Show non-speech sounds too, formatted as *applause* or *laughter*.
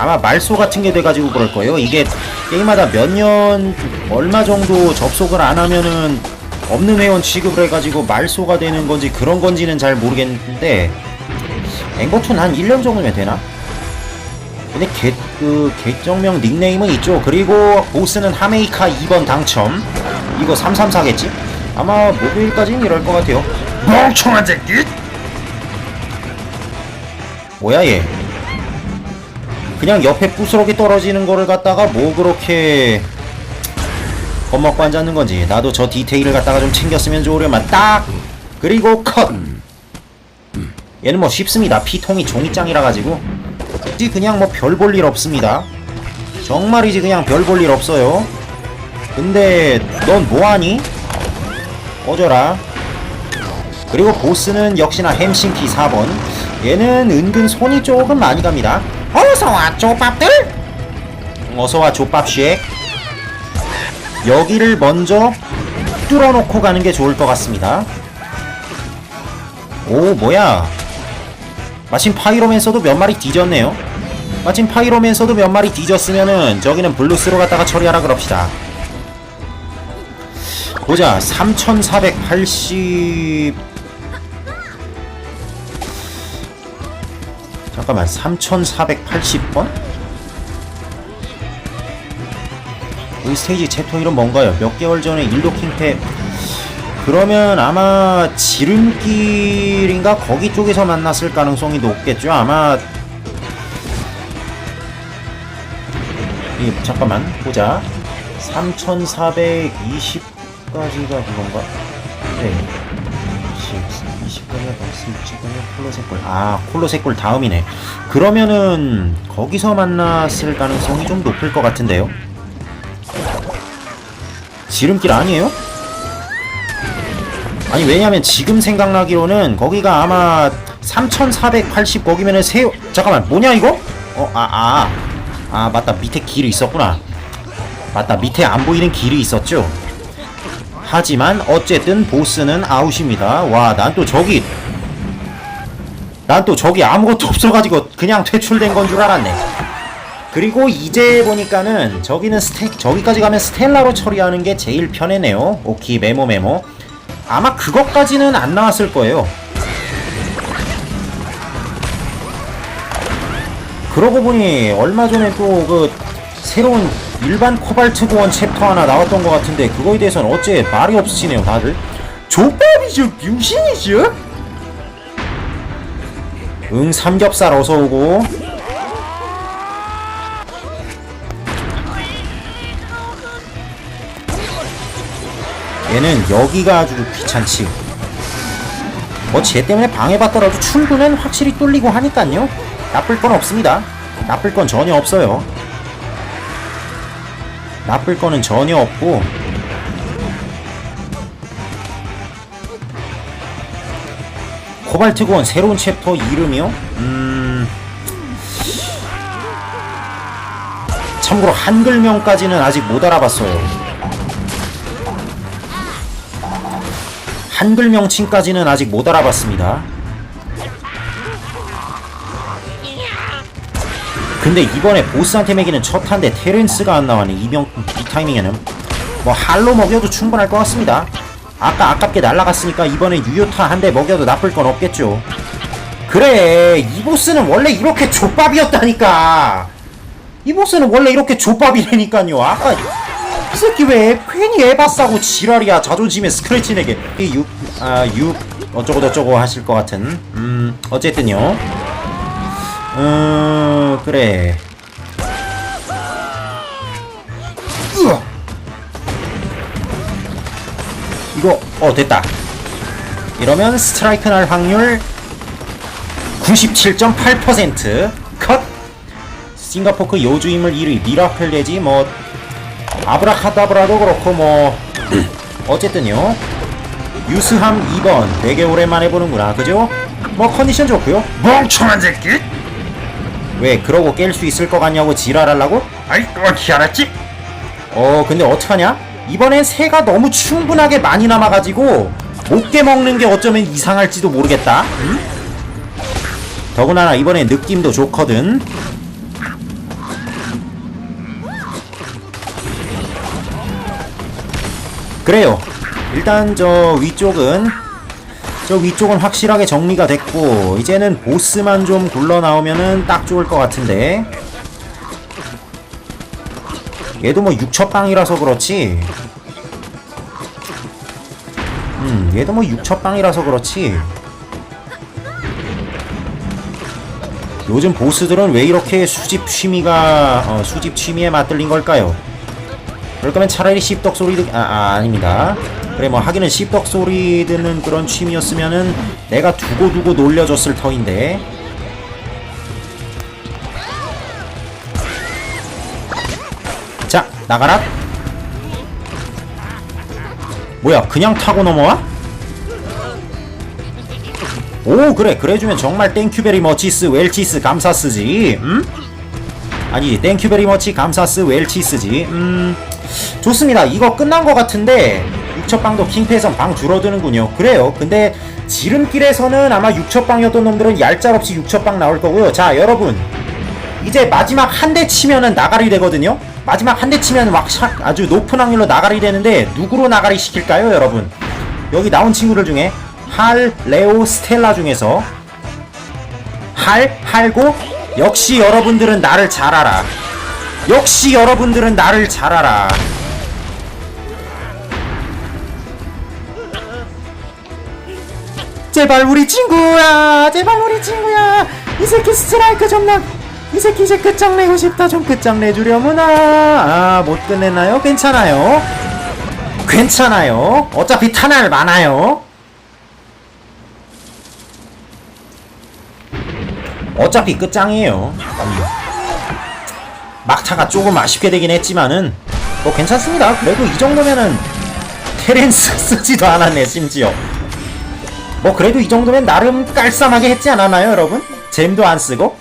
아마 말소 같은 게 돼가지고 그럴 거예요. 이게 게임마다 몇 년 얼마 정도 접속을 안 하면은 없는 회원 취급을 해가지고 말소가 되는 건지 그런 건지는 잘 모르겠는데 앵버툰 한 1년 정도면 되나? 근데 개, 그, 계정명 닉네임은 있죠. 그리고 보스는 하메이카 2번 당첨. 이거 334겠지? 아마 목요일까지는 이럴 것 같아요. 멍청한 새끼! 뭐야 얘? 그냥 옆에 부스러기 떨어지는 거를 갖다가 뭐 그렇게 겁먹고 앉았는 건지 나도 저 디테일을 갖다가 좀 챙겼으면 좋으려만 딱! 그리고 컷! 얘는 뭐 쉽습니다. 피통이 종이장이라 가지고. 이제 그냥 뭐 별 볼 일 없습니다. 정말이지 그냥 별 볼 일 없어요. 근데 넌 뭐하니? 꺼져라. 그리고 보스는 역시나 햄싱키 4번. 얘는 은근 손이 조금 많이 갑니다 어서와 족밥들? 어서와 족밥쉑 여기를 먼저 뚫어놓고 가는 게 좋을 것 같습니다. 오 뭐야? 마침 파이로맨서도 몇 마리 뒤졌네요. 마침 파이로맨서도 몇 마리 뒤졌으면은 저기는 블루스로 갖다가 처리하라 그럽시다. 보자 3480 잠깐만 3480번? 이 스테이지 챕터 이름 뭔가요? 몇 개월 전에 일도킹 때 그러면 아마 지름길인가 거기 쪽에서 만났을 가능성이 높겠죠 아마 이 잠깐만 보자 3420까지가 그건가? 네 20, 20분에 버스 60분에 콜로세 골. 아 콜로세 골 다음이네. 그러면은 거기서 만났을 가능성이 좀 높을 것 같은데요? 지름길 아니에요? 아니 왜냐면 지금 생각나기로는 거기가 아마 3480 거기면은 세 잠깐만 뭐냐 이거? 어 아 아. 아 맞다. 밑에 길이 있었구나. 맞다. 밑에 안 보이는 길이 있었죠 하지만 어쨌든 보스는 아웃입니다. 와 난 또 저기 난 또 저기 아무것도 없어가지고 그냥 퇴출된 건 줄 알았네. 그리고 이제 보니까는 저기는 스테 저기까지 가면 스텔라로 처리하는 게 제일 편해네요. 오키 메모 메모. 아마 그것까지는 안 나왔을 거예요. 그러고 보니 얼마 전에 또 그 새로운 일반 코발트 고원 챕터 하나 나왔던 것 같은데 그거에 대해서는 어째 말이 없으시네요 다들? 족밥이죠? 병신이죠? 응 삼겹살 어서오고. 얘는 여기가 아주 귀찮지. 뭐쟤 때문에 방해받더라도 출구는 확실히 뚫리고 하니깐요. 나쁠 건 없습니다. 나쁠 건 전혀 없어요 나쁠 거는 전혀 없고 코발트 고원 새로운 챕터 이름이요? 음... 참고로 한글명까지는 아직 못 알아봤어요 한글 명칭까지는 아직 못 알아봤습니다. 근데 이번에 보스한테 매기는 첫 한데 테렌스가 안 나와네 이명 이 타이밍에는 뭐 할로 먹여도 충분할 것 같습니다. 아까 아깝게 날라갔으니까 이번엔 유효타 한 대 먹여도 나쁠 건 없겠죠. 그래 이 보스는 원래 이렇게 족밥이었다니까. 이 보스는 원래 이렇게 족밥이라니까요. 아까 이 새끼 왜 괜히 에바 싸고 지랄이야 자존심에 스크래치 내게 이육아육 어쩌고 저쩌고 하실 것 같은 음 어쨌든요 음 그래. 이거 어 됐다. 이러면 스트라이크 날 확률 97.8%컷. 싱가포크 요주임을 1위 미라클 내지 뭐 아브라카다브라도 그렇고 뭐 *clears throat* 어쨌든요. 유스함 2번. 되게 오랜만에 보는구나. 그죠? 뭐 컨디션 좋고요. 멍청한 새끼! 왜 그러고 깰 수 있을 것 같냐고 지랄하려고? 아이 어떻게 알았지? 어 근데 어떡하냐? 이번엔 새가 너무 충분하게 많이 남아가지고 못 깨먹는 게 어쩌면 이상할지도 모르겠다 더구나 이번엔 느낌도 좋거든 그래요 일단 저 위쪽은 저 위쪽은 확실하게 정리가 됐고 이제는 보스만 좀 굴러 나오면은 딱 좋을 것 같은데 얘도 뭐 6첩방이라서 그렇지 음 얘도 뭐 6첩방이라서 그렇지 요즘 보스들은 왜 이렇게 수집 취미가 어, 수집 취미에 맞들린 걸까요? 그럴 거면 차라리 씹덕 소리 듣, 아, 아, 아닙니다. 그래, 뭐, 하기는 씹덕 소리 듣는 그런 취미였으면은 내가 두고두고 놀려줬을 터인데. 자, 나가라. 뭐야, 그냥 타고 넘어와? 오, 그래, 그래주면 정말 땡큐베리 머치스 웰치스 감사스지, 음? 아니, 땡큐베리 머치 감사스 웰치스지, 음. 좋습니다. 이거 끝난 것 같은데 육첩방도 킹패에선 방 줄어드는군요. 그래요. 근데 지름길에서는 아마 육첩방이었던 놈들은 얄짤없이 육첩방 나올 거고요. 자 여러분 이제 마지막 한 대 치면은 나가리 되거든요. 마지막 한 대 치면 막 샤- 아주 높은 확률로 나가리 되는데 누구로 나가리 시킬까요, 여러분? 여기 나온 친구들 중에 할, 레오, 스텔라 중에서 할, 할고 역시 여러분들은 나를 잘 알아. 역시 여러분들은 나를 잘 알아. 제발 우리 친구야, 제발 우리 친구야. 이 새끼 스트라이크 좀 나. 이 새끼 이제 끝장내고 싶다. 좀 끝장내주려무나. 아, 못 끝내나요? 괜찮아요. 괜찮아요. 어차피 탄알 많아요. 어차피 끝장이에요. 막타가 조금 아쉽게 되긴 했지만은 뭐 괜찮습니다. 그래도 이 정도면은 테렌스 쓰지도 않았네 심지어. 뭐 그래도 이 정도면 나름 깔쌈하게 했지 않았나요, 여러분? 잼도 안 쓰고